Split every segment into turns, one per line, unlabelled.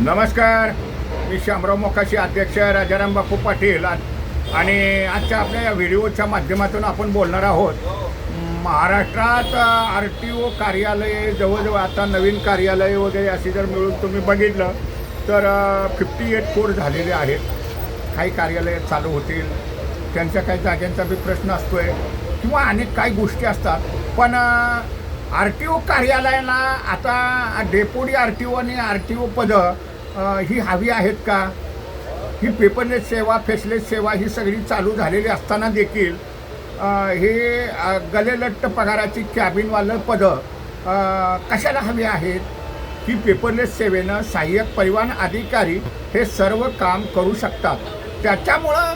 नमस्कार. मी श्यामराव मोकाशी अध्यक्ष राजाराम बापू पाटील. आणि आजच्या आपल्या या व्हिडिओच्या माध्यमातून आपण बोलणार आहोत महाराष्ट्रात आर टी ओ कार्यालये जवळजवळ आता नवीन कार्यालय वगैरे अशी जर मिळून तुम्ही बघितलं तर फिफ्टी एट फोर झालेले आहेत. काही कार्यालय चालू होतील. त्यांच्या काही जाग्यांचा बी प्रश्न असतोय. किंवा अनेक काही गोष्टी असतात. पण आर टी ओ कार्यालयाला आता डेपोडी आर टी ओ आणि आर टी ओ पदं ही हवी आहेत का? ही पेपरलेस सेवा फेसलेस सेवा ही सगळी चालू झालेली असताना देखील हे गलेलट्ट पगाराची कॅबिनवालं पदं कशाला हवी आहेत? की पेपरलेस सेवेनं सहाय्यक परिवहन अधिकारी हे सर्व काम करू शकतात. त्याच्यामुळं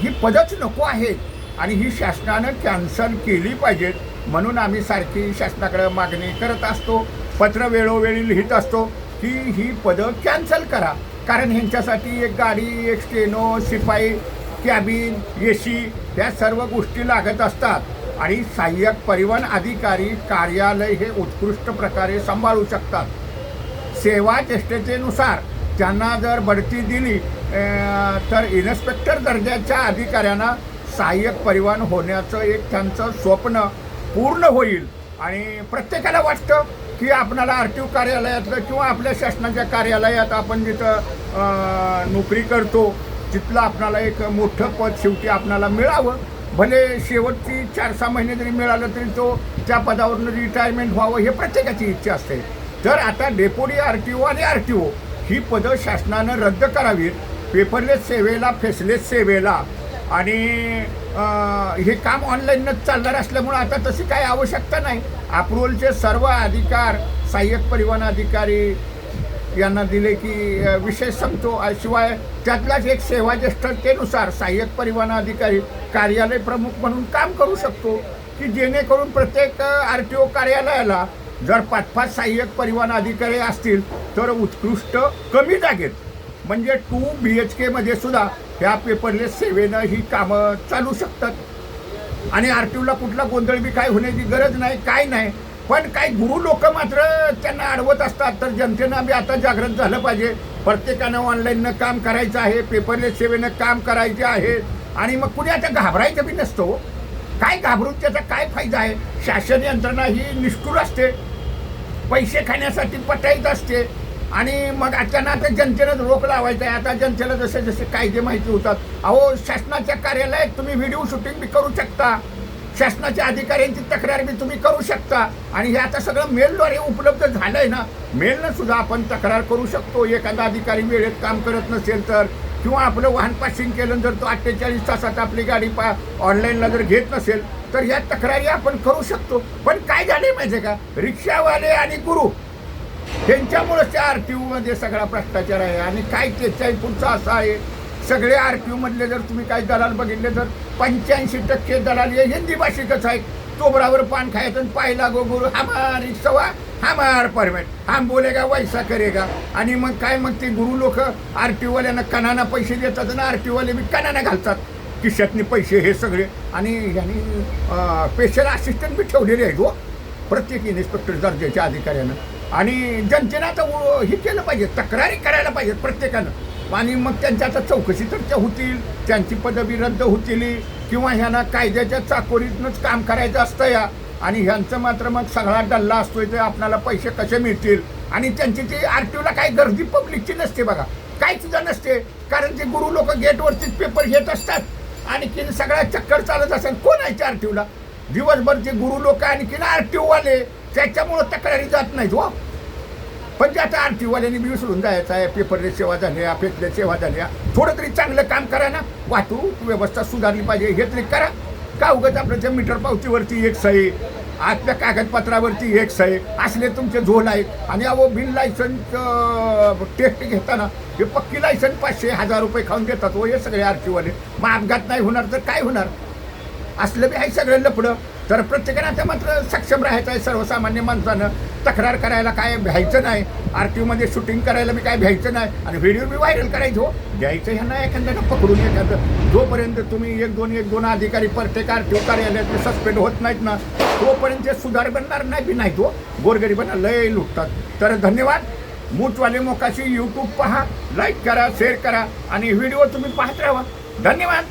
ही पदच नको आहेत आणि ही शासनानं कॅन्सल केली पाहिजेत. म्हणून आम्ही सारखी शासनाकडे मागणी करत असतो पत्र वेळोवेळी लिहित असतो की ही पदं कॅन्सल करा. कारण ह्यांच्यासाठी एक गाडी एक स्टेनो शिपाई कॅबिन ए सी या सर्व गोष्टी लागत असतात. आणि सहाय्यक परिवहन अधिकारी कार्यालय हे उत्कृष्ट प्रकारे सांभाळू शकतात. सेवा चेष्टेनुसार त्यांना जर बढती दिली तर इन्स्पेक्टर दर्जाच्या अधिकाऱ्यांना सहाय्यक परिवहन होण्याचं एक त्यांचं स्वप्न पूर्ण होईल. आणि प्रत्येकाला वाटतं की आपणाला आर टी ओ कार्यालयातलं किंवा आपल्या शासनाच्या कार्यालयात आपण जिथं नोकरी करतो तिथलं आपणाला एक मोठं पद शेवटी आपणाला मिळावं. भले शेवटची चार सहा महिने जरी मिळालं तरी तो त्या पदावरून रिटायरमेंट व्हावं हे प्रत्येकाची इच्छा असते. तर आता डेपोडी आर टी ओ आणि आर टी ओ ही पदं शासनानं रद्द करावीत. पेपरलेस सेवेला फेसलेस सेवेला. आणि हे काम ऑनलाईनच चालणार असल्यामुळं आता तशी काही आवश्यकता नाही. अप्रुव्हलचे सर्व अधिकार सहाय्यक परिवहन अधिकारी यांना दिले की विषय संपतो. शिवाय त्यातलाच एक सेवा ज्येष्ठतेनुसार सहाय्यक परिवहन अधिकारी कार्यालय प्रमुख म्हणून काम करू शकतो की जेणेकरून प्रत्येक आर टी ओ कार्यालयाला जर पाच पाच सहाय्यक परिवहन अधिकारी असतील तर उत्कृष्ट कमी जागेत. म्हणजे टू बी एच केमध्ये सुद्धा ह्या पेपरलेस सेवेनं ही कामं चालू शकतात. आणि आर टी ओला कुठला गोंधळ बी काय होण्याची गरज नाही काय नाही. पण काही गुरु लोक मात्र त्यांना अडवत असतात तर जनतेनं बी आता जागृत झालं पाहिजे. प्रत्येकानं ऑनलाईननं काम करायचं आहे पेपरलेस सेवेनं काम करायचे आहे. आणि मग कुणी आता घाबरायचं बी नसतो हो. काय घाबरून त्याचा काय फायदा आहे? शासन यंत्रणा ही निष्ठुर असते. पैसे खाण्यासाठी पटाईत असते. आणि मग अचानक आता जनतेनं रोख लावायचा आहे आता जनतेला जसे जसे कायदे माहिती होतात. अहो शासनाच्या कार्यालयात तुम्ही व्हिडिओ शूटिंग बी करू शकता. शासनाच्या अधिकाऱ्यांची तक्रार बी तुम्ही करू शकता. आणि हे आता सगळं मेलद्वारे उपलब्ध झालं आहे ना मेलनं सुद्धा आपण तक्रार करू शकतो. एखादा अधिकारी वेळेत काम करत नसेल तर किंवा आपलं वाहन पासिंग केलं जर तो अठ्ठेचाळीस तासात आपली गाडी पा ऑनलाईनला जर घेत नसेल तर या तक्रारी आपण करू शकतो. पण काय झाले माहिती आहे का? रिक्षावाले आणि गुरु त्यांच्यामुळेच त्या आर टी ओमध्ये सगळा भ्रष्टाचार आहे. आणि काय त्याच्याही पुढचा असा आहे. सगळे आर टी ओमधले जर तुम्ही काही दलाल बघितले तर पंच्याऐंशी टक्के दलाल हे हिंदी भाषिकच आहे तोबरावर पान खायचं आणि पाहिला गो गुरु हमार सवा हमार परमेट हम बोलेगा वैसा करेगा. आणि मग काय मग ते गुरु लोक आर टी ओवाल्यांना कणाना पैसे देतात आणि आर टी ओवाले बी कणाना घालतात. खिशातनी पैसे हे सगळे. आणि यांनी स्पेशल असिस्टंट बी ठेवलेले आहेत हो. प्रत्येक इन्स्पेक्टर दर्जाच्या अधिकाऱ्यानं. आणि जनतेनं आता हे केलं पाहिजे तक्रारी करायला पाहिजे प्रत्येकानं. आणि मग त्यांच्या आता चौकशी तर त्या होतील त्यांची पदवी रद्द होतील किंवा ह्यांना कायद्याच्या चाकोरीतनंच काम करायचं असतं या. आणि ह्यांचं मात्र मग सगळा डल्ला असतोय ते आपल्याला पैसे कसे मिळतील? आणि त्यांची ती आर टी ओला काही गर्दी पब्लिकची नसते बघा. काय सुद्धा नसते कारण ते गुरु लोक गेटवरतीच पेपर घेत असतात. आणखीन सगळ्या चक्कर चालत असेल कोण आहे आर टी ओला? दिवसभर ते गुरु लोक आणखीन आर टी ओवाले. त्याच्यामुळं तक्रारी जात नाहीत हो. पण ते आता आर मी बी विसरून जायचं आहे पेपरले सेवा झाल्या फेकले सेवा झाल्या थोडं तरी चांगलं काम करा ना. वाहतूक व्यवस्था सुधारली पाहिजे हे तरी करा. का उगत आपलं त्या मीटर पावतीवरती एक सही आतल्या कागदपत्रावरती एक सही असले तुमचे झोल आहेत. आणि अहो बिल लायसन्स टेस्ट घेताना हे पक्की लायसन पाचशे हजार रुपये खाऊन देतात हो हे सगळे आर मग अपघात नाही होणार तर काय होणार? असलं बी आहे सगळं लपडं तर प्रत्येकाने आता मात्र सक्षम राहायचं आहे सर्वसामान्य माणसानं. तक्रार करायला काय भ्यायचं नाही. आर टी ओमध्ये शूटिंग करायला मी काय भ्यायचं नाही. आणि व्हिडिओ मी व्हायरल करायचो हो. घ्यायचं ह्यांना एखाद्यानं पकडून एखादं जोपर्यंत तुम्ही एक दोन एक दोन अधिकारी प्रत्येक आर टी ओ कार्यालयात सस्पेंड होत नाहीत ना तोपर्यंत ते सुधार बनणार नाही बी नाही हो. गोरगरिबांना लय लुटतात. तर धन्यवाद. मूठवाले मोकाशी यूट्यूब पहा लाईक करा शेअर करा आणि व्हिडिओ तुम्ही पाहत राहा. धन्यवाद.